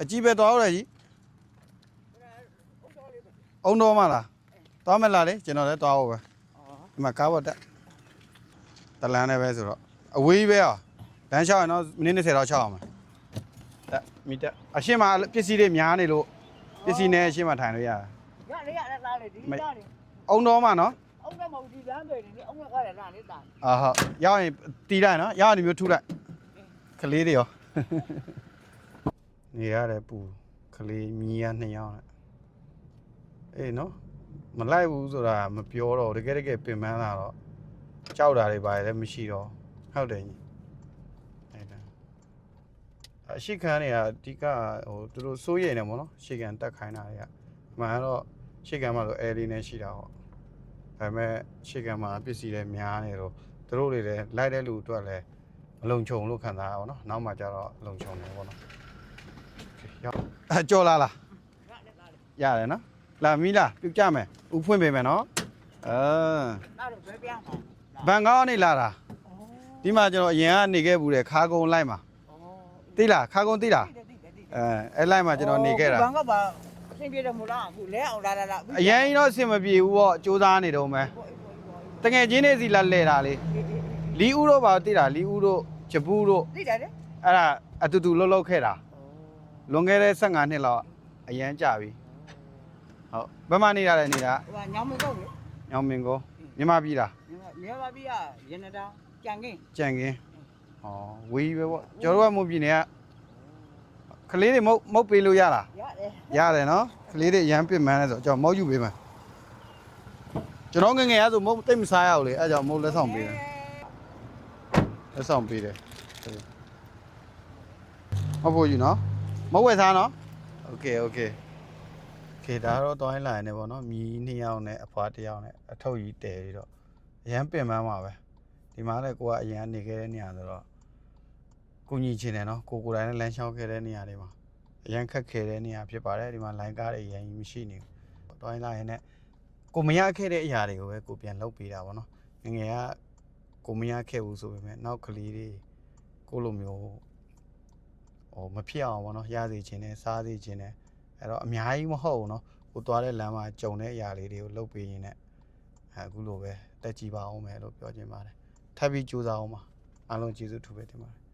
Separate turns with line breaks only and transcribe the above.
အကြီးပဲသွားရတယ်ကြီးအုံတော်မလားသွားမလားလေကျွန်တော်လည်းသွားဖို့ပဲဒီမှာကားပေါ်တက်တလန်းနဲ့ပဲဆိုတော့အဝေးကြီးပဲอ่ะလမ်းလျှောက်ရင်တော့မိနစ်20တော့ချောက်အောင်မယ်တက်မီတက်အရှင်းမှာပစ္စည်းတွေများနေလို့ပစ္စည်းနဲ့အရှင်းမှာထိုင်လို့ရတယ်
ရလေရတဲ့သားလေဒီသားလေ
အုံတော်မနော်
အောင်ကမဟုတ်ဒီလမ်းပဲလေအောင်ကကားရလားလေသား
အာဟုတ်ရောက်ရင်တီးလိုက်နော်ရောက်ရင်ဒီမျိုးထုလိုက်ကလေးတွေရော နေရတယ်ပူကလေးမြီးရနှစ်ယောက်နဲ့အေးနော်မလိုက်ဘူးဆိုတာမပြောတော့တကယ်တကယ်ပင်ပန်းလာတော့ကြောက်တာတွေပါတယ်လည်းမရှိတော့ဟုတ်တယ်ကြီးအဲ့ဒါအရှိခံနေရအဓိကဟိုသူတို့စိုးရိမ်နေပေါ့နော်ရှေ့ကန်တက်ခိုင်းတာတွေကမှန်တော့ရှေ့ကန်မှာဆိုအဲလေးနဲ့ရှိတာပေါ့ဒါပေမဲ့ရှေ့ကမှာပစ္စည်းတွေများနေတော့သူတို့တွေလည်းလိုက်တဲ့လူအတွက်လည်းမလုံခြုံလို့ခံစားရပါတော့နောက်မှကျတော့လုံခြုံတယ်ပေါ့နော်ရော က်အကြော်လာလား
ရတဲ့သားလေ
ရတယ်နော်လာမီလာပြုတ်ကြမယ်ဥဖွင့်ပေးမယ်နော်အာ
သားတော့ဘယ်ပြန်မှာ
ဘန်ကောက်ကနေလာတာ
အော်
ဒီမှာကျွန်တော်အရင်ကနေခဲ့ဘူးတဲ့ခါကုန်းလိုက်မှာ
အော်
သိလားခါကုန်းသိလား
တိတိတိတိ
အဲအဲ့လိုက်မှာကျွန်တော်နေခဲ့တာ
ဘန်ကပါအဆင်ပြေတယ်မို့လားအခုလဲအောင်လာလာလာ
အရင်တော့အဆင်မပြေဘူးပေါ့စူးစမ်းနေတော့မယ်တငယ်ချင်းတွေစီလာလဲတာလေလီဦးတို့ပါသိလားလီဦးတို့ဂျပူးတို့
သိတယ်လေ
အဲ့ဒါအတူတူလှုပ်လှုပ်ခဲ့တာ လွန်ခဲ့တဲ့15နှစ်လောက်အရန်ကြာပြီဟုတ်ဘယ်မှာနေတာလဲနေတာ
ဟိုကညောင်မကုတ်လေ
ညောင်မင်ကိုမြန်မာပြည်လား
မြေပါပြီကရနတာကြံကင်း
ကြံကင်းဩဝေးပဲပေါ့ကျွန်တော်တို့ကမုတ်ပြည်နယ်ကကလေးတွေမုတ်မုတ်ပေးလို့ရလား
ရတယ်
ရတယ်နော်ကလေးတွေအရန်ပစ်မှန်းလဲဆိုကျွန်တော်မုတ်ယူပေးမယ်ကျွန်တော်ငယ်ငယ်ရဆိုမုတ်တိတ်မစားရဘူးလေအဲ့ကြောင့်မုတ်လက်ဆောင်ပေးတယ်လက်ဆောင်ပေးတယ်မဟုတ်ဘူးယူနော် မဟုတ်ဝယ်စားနော်โอเคโอเคโอเคဒါတော့တောင်းလိုင်းနေပေါ့နော်မြီးနှစ်ယောက်နဲ့အဖွားတစ်ယောက်နဲ့အထုပ်ကြီးတဲပြီးတော့အရန်ပင်ပန်းပါပဲဒီမှာလည်းကိုကအရန်နေခဲ့တဲ့နေရာဆိုတော့ကိုညီချင်းတယ်နော်ကိုကိုယ်တိုင်နဲ့လမ်းလျှောက်ခဲ့တဲ့နေရာတွေမှာအရန်ခက်ခဲတဲ့နေရာဖြစ်ပါတယ်ဒီမှာလိုင်းကားတွေအရန်ကြီးမရှိနေဘူးတောင်းလိုင်းနဲ့ကိုမရခဲ့တဲ့အရာတွေကိုပဲကိုပြန်လုပ်ပေးတာပေါ့နော်ငယ်ငယ်ကကိုမရခဲ့ဘူးဆိုပေမဲ့နောက်ကလေးတွေကိုလိုမျိုး ဟိုမဖြစ်အောင်ပေါ့နော်ရစေခြင်းနဲ့စားစေခြင်းနဲ့အဲ့တော့အများကြီးမဟုတ်ဘူးနော်ကိုသွားတဲ့လမ်းမှာကြုံတဲ့အရာလေးတွေကိုလှုပ်ပေးရင်လည်းအခုလိုပဲတက်ကြည့်ပါအောင်မယ်လို့ပြောချင်ပါတယ်ထပ်ပြီးကြိုးစားအောင်ပါအားလုံးကျေးဇူးထူပဲတင်ပါတယ်